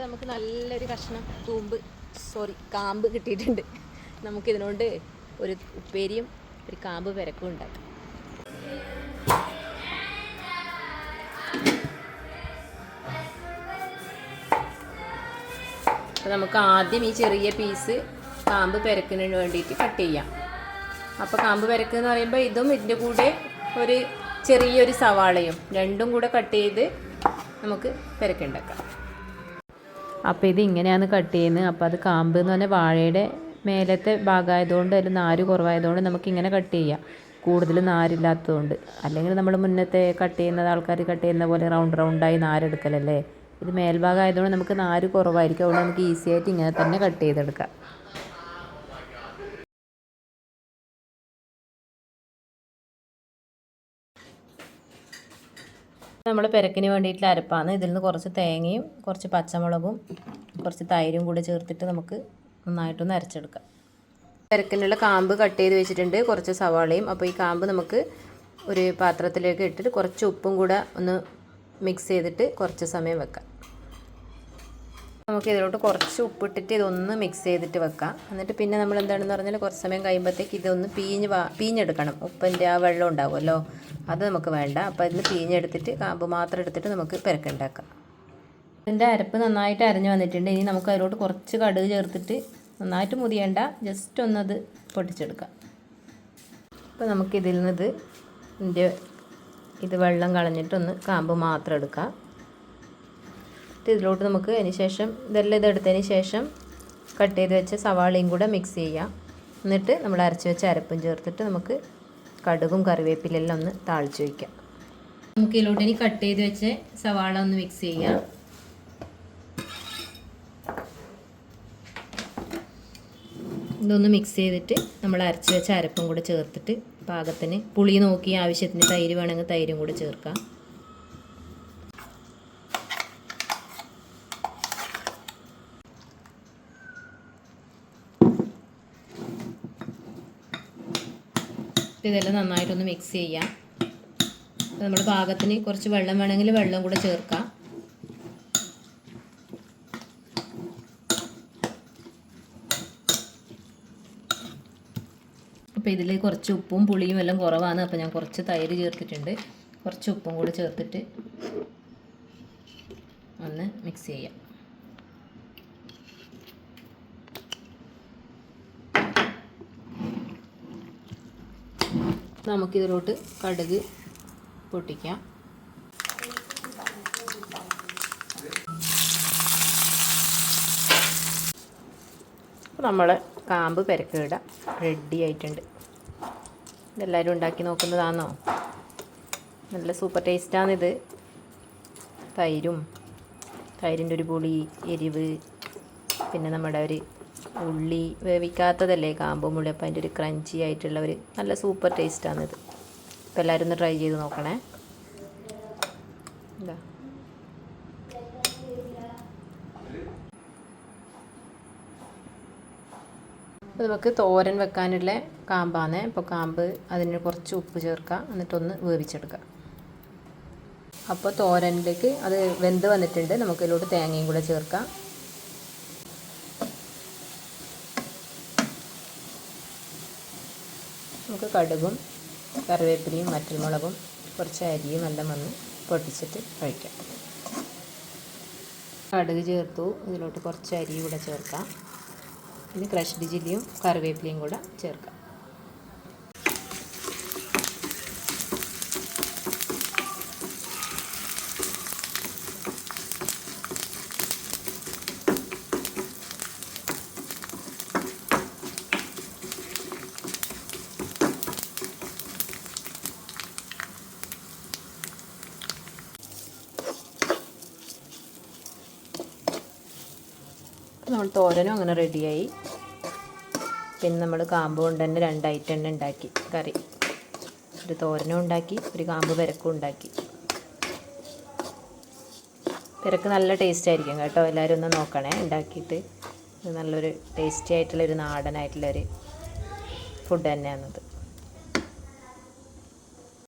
അപ്പോൾ നമുക്ക് നല്ലൊരു കഷ്ണം തൂമ്പ് സോറി കാമ്പ് കിട്ടിയിട്ടുണ്ട്. നമുക്ക് നമുക്കിതിനോണ്ട് ഒരു ഉപ്പേരിയും ഒരു കാമ്പ് പെരക്കും ഉണ്ടാക്കാം. അപ്പോൾ നമുക്ക് ആദ്യം ഈ ചെറിയ പീസ് കാമ്പ് പെരക്കുന്നതിന് വേണ്ടിയിട്ട് കട്ട് ചെയ്യാം. അപ്പോൾ കാമ്പ് പെരക്ക് എന്ന് പറയുമ്പോൾ ഇതും ഇതിന്റെ കൂടെ ഒരു ചെറിയൊരു സവാളയും രണ്ടും കൂടെ കട്ട് ചെയ്ത് നമുക്ക് പെരക്കുണ്ടാക്കാം അപ്പോൾ ഇത് ഇങ്ങനെയാണ് കട്ട് ചെയ്യുന്നത്. അപ്പോൾ അത് കാമ്പ് എന്ന് പറഞ്ഞാൽ വാഴയുടെ മേലത്തെ ഭാഗമായതുകൊണ്ട് അതിൽ നാര് കുറവായതുകൊണ്ട് നമുക്കിങ്ങനെ കട്ട് ചെയ്യാം. കൂടുതൽ നാരില്ലാത്തതുകൊണ്ട്. അല്ലെങ്കിൽ നമ്മൾ മുന്നത്തെ കട്ട് ചെയ്യുന്നത് ആൾക്കാർ കട്ട് ചെയ്യുന്ന പോലെ റൗണ്ട് റൗണ്ടായി നാരെടുക്കലല്ലേ? ഇത് മേൽഭാഗം ആയതുകൊണ്ട് നമുക്ക് നാര് കുറവായിരിക്കും. അതുകൊണ്ട് നമുക്ക് ഈസി ആയിട്ട് ഇങ്ങനെ തന്നെ കട്ട് ചെയ്തെടുക്കാം. നമ്മൾ പെരക്കിന് വേണ്ടിയിട്ടുള്ള അരപ്പാണ്. ഇതിൽ നിന്ന് കുറച്ച് തേങ്ങയും കുറച്ച് പച്ചമുളകും കുറച്ച് തൈരും കൂടി ചേർത്തിട്ട് നമുക്ക് നന്നായിട്ടൊന്ന് അരച്ചെടുക്കാം. പെരക്കിനുള്ള കാമ്പ് കട്ട് ചെയ്ത് വെച്ചിട്ടുണ്ട്. കുറച്ച് സവാളയും. അപ്പോൾ ഈ കാമ്പ് നമുക്ക് ഒരു പാത്രത്തിലേക്ക് ഇട്ടിട്ട് കുറച്ച് ഉപ്പും കൂടെ ഒന്ന് മിക്സ് ചെയ്തിട്ട് കുറച്ച് സമയം വെക്കാം. നമുക്ക് ഇതിലോട്ട് കുറച്ച് ഉപ്പിട്ടിട്ട് ഇതൊന്ന് മിക്സ് ചെയ്തിട്ട് വെക്കാം. എന്നിട്ട് പിന്നെ നമ്മൾ എന്താണെന്ന് പറഞ്ഞാൽ കുറച്ച് സമയം കഴിയുമ്പോഴത്തേക്ക് ഇതൊന്ന് പീഞ്ഞ് പീഞ്ഞെടുക്കണം. ഉപ്പിന്റെ ആ വെള്ളം ഉണ്ടാവുമല്ലോ അത് നമുക്ക് വേണ്ട. അപ്പോൾ ഇതിൽ പീഞ്ഞെടുത്തിട്ട് കാമ്പ് മാത്രം എടുത്തിട്ട് നമുക്ക് പെരക്കുണ്ടാക്കാം. ഇതിന്റെ അരപ്പ് നന്നായിട്ട് അരഞ്ഞു വന്നിട്ടുണ്ട്. ഇനി നമുക്ക് അതിലോട്ട് കുറച്ച് കടുക് ചേർത്തിട്ട് നന്നായിട്ട് മുതിയേണ്ട ജസ്റ്റ് ഒന്നത് പൊട്ടിച്ചെടുക്കാം. അപ്പോൾ നമുക്കിതിൽ നിന്നത് ഇതിന്റെ ഇത് വെള്ളം കളഞ്ഞിട്ടൊന്ന് കാമ്പ് മാത്രം എടുക്കാം. ഇതിലോട്ട് നമുക്ക് അതിന് ശേഷം ഇതെല്ലാം ഇതെടുത്തതിന് ശേഷം കട്ട് ചെയ്ത് വെച്ച സവാളയും കൂടെ മിക്സ് ചെയ്യാം. എന്നിട്ട് നമ്മൾ അരച്ച് വെച്ച അരപ്പും ചേർത്തിട്ട് നമുക്ക് കടുകും കറിവേപ്പിലെല്ലാം ഒന്ന് താളിച്ച് വയ്ക്കാം നമുക്ക് ഇതിലോട്ട് ഇനി കട്ട് ചെയ്ത് വെച്ച സവാള ഒന്ന് മിക്സ് ചെയ്യാം. ഇതൊന്ന് മിക്സ് ചെയ്തിട്ട് നമ്മൾ അരച്ച് വെച്ച അരപ്പും കൂടെ ചേർത്തിട്ട് പാകത്തിന് പുളി നോക്കി ആവശ്യത്തിന് തൈര് വേണമെങ്കിൽ തൈരും കൂടെ ചേർക്കാം. ഇതെല്ലാം നന്നായിട്ടൊന്ന് മിക്സ് ചെയ്യാം. നമ്മൾ പാകത്തിന് കുറച്ച് വെള്ളം വേണമെങ്കിൽ വെള്ളം കൂടെ ചേർക്കാം. അപ്പോൾ ഇതിൽ കുറച്ച് ഉപ്പും പുളിയും എല്ലാം കുറവാണ്. അപ്പോൾ ഞാൻ കുറച്ച് തൈര് ചേർത്തിട്ടുണ്ട്. കുറച്ച് ഉപ്പും കൂടെ ചേർത്തിട്ട് ഒന്ന് മിക്സ് ചെയ്യാം. നമുക്കിതിലോട്ട് കടുക് പൊട്ടിക്കാം. നമ്മളെ കാമ്പ് പെരക്കിട. റെഡി ആയിട്ടുണ്ട്. ഇതെല്ലാവരും ഉണ്ടാക്കി നോക്കുന്നതാണോ നല്ല സൂപ്പർ ടേസ്റ്റാണിത് തൈരും തൈരിന്റെ ഒരു പുളി എരിവ് പിന്നെ നമ്മുടെ ഒരു ഉള്ളി വേവിക്കാത്തതല്ലേ? കാമ്പ് മുള്ളി അപ്പം അതിന്റെ ഒരു ക്രഞ്ചി ആയിട്ടുള്ള ഒരു നല്ല സൂപ്പർ ടേസ്റ്റാണിത് അപ്പോൾ എല്ലാവരും ഒന്ന് ട്രൈ ചെയ്ത് നോക്കണേ. ഇതാ. അപ്പോൾ നമുക്ക് തോരൻ വെക്കാനുള്ള കാമ്പാണ്. അപ്പോൾ കാമ്പ് അതിന് കുറച്ച് ഉപ്പ് ചേർക്കുക എന്നിട്ടൊന്ന് വേവിച്ചെടുക്കുക അപ്പോൾ തോരനിലേക്ക് അത് വെന്ത് വന്നിട്ടുണ്ട്. നമുക്ക് ഇതിലോട്ട് തേങ്ങയും കൂടെ ചേർക്കാം. നമുക്ക് കടുകും കറിവേപ്പിലയും മറ്റുമുളകും കുറച്ച് അരിയും എല്ലാം വന്ന് പൊട്ടിച്ചിട്ട് കഴിക്കാം കടുക് ചേർത്തു. ഇതിലോട്ട് കുറച്ച് അരി കൂടെ ചേർക്കാം. പിന്നെ ക്രഷ്ഡ് ചില്ലിയും കറിവേപ്പിലയും കൂടെ ചേർക്കാം. നമ്മൾ തോരനും അങ്ങനെ റെഡിയായി. പിന്നെ നമ്മൾ കാമ്പ് കൊണ്ട് തന്നെ രണ്ട് ഐറ്റം തന്നെ ഉണ്ടാക്കി. കറി. ഒരു തോരനും ഉണ്ടാക്കി ഒരു കാമ്പ് പെരക്കും ഉണ്ടാക്കി. പെരക്ക് നല്ല ടേസ്റ്റ് ആയിരിക്കും കേട്ടോ. എല്ലാവരും ഒന്ന് നോക്കണേ. ഉണ്ടാക്കിയിട്ട് നല്ലൊരു ടേസ്റ്റി ആയിട്ടുള്ളൊരു നാടനായിട്ടുള്ളൊരു ഫുഡ് തന്നെയാണത്.